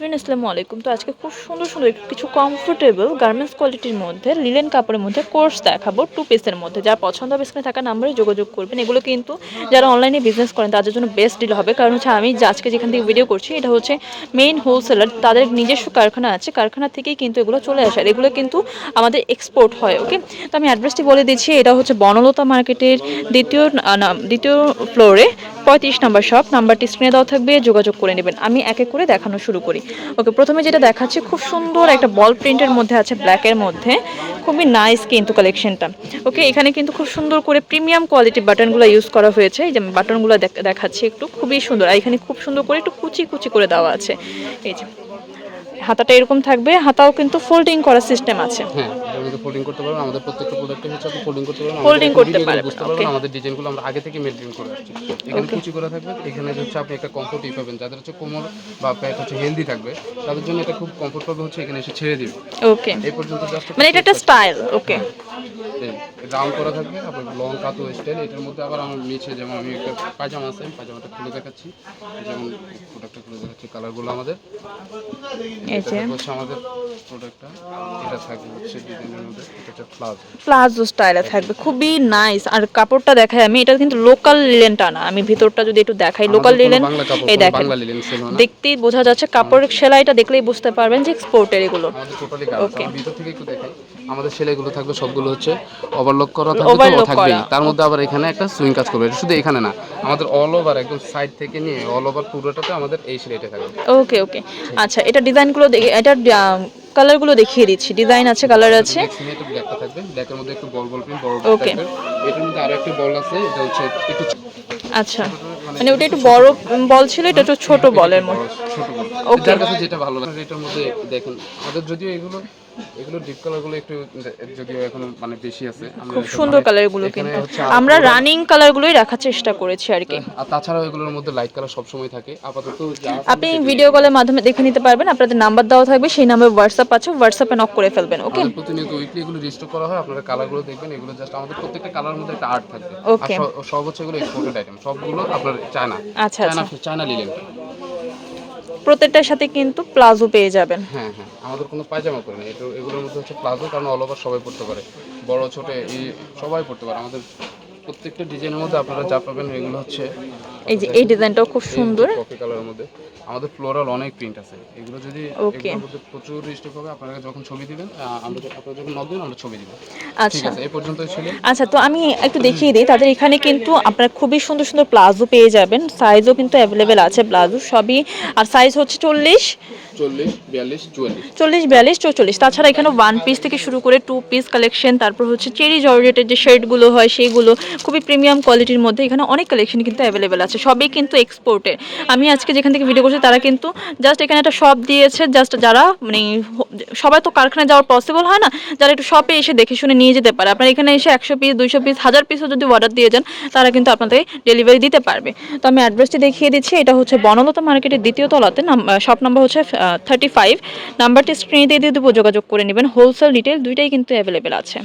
Friend, আসসালামু আলাইকুম। তো আজকে খুব সুন্দর সুন্দর কিছু কমফোর্টেবল গার্মেন্টস কোয়ালিটির মধ্যে লিলেন কাপড়ের মধ্যে কোর্স দেখাবো টু পিসের মধ্যে। যার পছন্দ হবে স্ক্রিনে থাকা নাম্বারে যোগাযোগ করবেন। এগুলো কিন্তু যারা অনলাইনে বিজনেস করেন, তাদের জন্য বেস্ট ডিল হবে। কারণ হচ্ছে আমি যে আজকে যেখান থেকে ভিডিও করছি, এটা হচ্ছে মেইন হোলসেলার তাদের নিজস্ব কারখানা আছে। কারখানা থেকেই কিন্তু এগুলো চলে আসে। আর এগুলো কিন্তু আমাদের এক্সপোর্ট হয় ওকে তো আমি অ্যাড্রেসটি বলে দিচ্ছি। এটা হচ্ছে বনলতা মার্কেটের দ্বিতীয় দ্বিতীয় ফ্লোরে পঁয়ত্রিশ নাম্বার শপ নাম্বারটি স্ক্রিনে দেওয়া থাকবে, যোগাযোগ করে নেবেন। আমি এক এক করে দেখানো শুরু করি। ওকে, প্রথমে যেটা দেখাচ্ছি, খুব সুন্দর একটা বল প্রিন্টের মধ্যে আছে ব্ল্যাকের মধ্যে। খুবই নাইস কিন্তু কালেকশনটা ওকে, এখানে কিন্তু খুব সুন্দর করে প্রিমিয়াম কোয়ালিটির বাটনগুলো ইউজ করা হয়েছে। এই যে বাটনগুলো দেখাচ্ছি একটু, খুবই সুন্দর। আর এখানে খুব সুন্দর করে একটু কুচি কুচি করে দেওয়া আছে। এই যে হাতাটা এরকম থাকবে হাতাও কিন্তু ফোল্ডিং করার সিস্টেম আছে। হ্যাঁ ফোল্ডিং করতে পারবেন আমাদের প্রত্যেকটা প্রোডাক্টে হচ্ছে আপনি ফোল্ডিং করতে পারবেন ফোল্ডিং করতে পারবেন, বুঝতে পারবেন আমাদের ডিজাইনগুলো আমরা আগে থেকে মেনটেন করে আসছি। এখানে কুচি করা থাকবে এখানে হচ্ছে আপনি একটা কমফোর্ট ই পাবেন যাদের হচ্ছে কোমর বা প্যাট হচ্ছে হেলদি থাকবে তাদের জন্য এটা খুব কমফোর্ট পাবে হচ্ছে এখানে এসে ছেড়ে দিবে। ওকে এই পর্যন্ত জাস্ট মানে এটা একটা স্টাইল ওকে রাউন্ড করা থাকবে আপনার লং কাতো স্টাইল এটার মধ্যে আবার আমার নিচে যেমন আমি একটা পায়জামা আছে আমি পায়জামাটা খুলে দেখাচ্ছি। যেমন প্রোডাক্টটা খুলে দেখাচ্ছি কালারগুলো আমাদের। হচ্ছে আমাদের প্রোডাক্টটা এটা থাকবে হচ্ছে ডিজাইনের মধ্যে এটা প্লাজো। প্লাজো স্টাইলে থাকবে খুবই নাইস আর কাপড়টা দেখাই আমি এটা কিন্তু লোকাল লিলেনটা না আমি ভিতরটা যদি একটু দেখাই লোকাল লিলেন এই দেখেন। দেখতেই বোঝা যাচ্ছে কাপড়ের সেলাইটা দেখলেই বুঝতে পারবেন যে এক্সপোর্টের এগুলো। আমি ভিতর থেকে একটু দেখাই। আমাদের সেলাইগুলো থাকবে সবগুলো হচ্ছে ওভারলক করা থাকবে তো থাকবেই। তার মধ্যে আবার এখানে একটা সুইং কাজ করবে শুধু এখানে না আমাদের অল ওভার একদম সাইড থেকে নিয়ে অল ওভার পুরোটাতে আমাদের এই সেলাইটা থাকবে। ওকে ওকে আচ্ছা এটা ডিজাইনগুলো দেখে এটা কালারগুলো দেখিয়ে দিচ্ছি। ডিজাইন আছে কালার আছে। এটা ব্ল্যাকটা থাকবে ব্ল্যাকের মধ্যে একটু বল বল প্রিন্ট বড়. টাইপের এটার মধ্যে আরও একটা বল আছে এটা হচ্ছে একটু আচ্ছা মানে ওটা একটু বড় বল ছিল এটা একটু ছোট বলের মধ্যে। ছোট. যার কাছে যেটা ভালো লাগে এটার মধ্যে দেখেন। আমাদের যদিও এগুলো এগুলো ডিপ কালারগুলো একটু যদিও এখন মানে বেশি আছে খুব সুন্দর মানে কালারগুলো কিন্তু। আমরা রানিং কালারগুলোই রাখার চেষ্টা করেছি আর কি। আর তাছাড়াও এগুলোর মধ্যে লাইট কালার সবসময় থাকে। আপাতত আপনি ভিডিও কলের মাধ্যমে দেখে নিতে পারবেন আপনাদের নাম্বার দেওয়া থাকবে সেই নাম্বার হোয়াটসঅ্যাপ আছে হোয়াটসঅ্যাপে নক করে ফেলবেন ওকে প্রতিনিয়ত উইকলি এগুলো রিস্টোর করা হয় আপনারা কালারগুলো দেখবেন এগুলো জাস্ট আমাদের প্রত্যেকটা কালার মধ্যে একটা আর্ট থাকবে। আর Okay. সব- সব হচ্ছে এগুলো এক্সপোর্টেড আইটেম সবগুলো আপনার চায়না আচ্ছা চায়না চায়না লিলেন প্রত্যেকটার সাথে কিন্তু প্লাজো পেয়ে যাবেন। হ্যাঁ হ্যাঁ আমাদের কোনো পায়জামা করে না। এটা এগুলোর মধ্যে হচ্ছে প্লাজো কারণ অল ওভার সবাই পড়তে পারে। বড় ছোট এই সবাই পড়তে পারে। আমাদের প্রত্যেকটা ডিজাইনের মধ্যে আপনারা যা পাবেন এগুলো হচ্ছে এই যে এই ডিজাইনটাও খুব সুন্দর। কফি কালারের মধ্যে। আমাদের ফ্লোরাল অনেক প্রিন্ট আছে। এগুলো যদি. প্রচুর রিস্টক হবে আপনারা যখন ছবি দিবেন আমরা যখন- আপনারা যখন নক দিবেন আমরা ছবি দিব। আচ্ছা। এই পর্যন্তই ছিল। আচ্ছা তো আমি একটু দেখিয়ে দিই তাদের এখানে কিন্তু আপনারা খুবই সুন্দর সুন্দর প্লাজো পেয়ে যাবেন। সাইজও কিন্তু অ্যাভেলেবেল আছে প্লাজো সবই। আর সাইজ হচ্ছে চল্লিশ। চল্লিশ বিয়াল্লিশ চল্লিশ বিয়াল্লিশ চৌচল্লিশ। তাছাড়া এখানে ওয়ান পিস থেকে শুরু করে টু পিস কালেকশন তারপর হচ্ছে চেরি জর্জেটের যে শার্টগুলো হয় সেইগুলো খুবই প্রিমিয়াম কোয়ালিটির মধ্যে এখানে অনেক কালেকশন কিন্তু অ্যাভেলেবেল আছে সবই কিন্তু এক্সপোর্টের আমি আজকে যেখান থেকে ভিডিও করছি তারা কিন্তু জাস্ট এখানে একটা শপ দিয়েছে জাস্ট যারা মানে সবাই তো কারখানায় যাওয়ার পসিবল হয় না, যারা একটু শপে এসে দেখে শুনে নিয়ে যেতে পারে। আপনার এখানে এসে একশো পিস দুইশো পিস হাজার পিসও যদি অর্ডার দিয়ে যান, তারা কিন্তু আপনাদের ডেলিভারি দিতে পারবে। তো আমি অ্যাড্রেসটি দেখিয়ে দিচ্ছি, এটা হচ্ছে বনলতা মার্কেটের দ্বিতীয় তলাতে শপ নাম্বার হচ্ছে থার্টি ফাইভ নাম্বারটি স্ক্রিনে দিয়ে দিয়ে দেবো যোগাযোগ করে নেবেন। হোলসেল রিটেল দুইটাই কিন্তু অ্যাভেলেবেল আছে।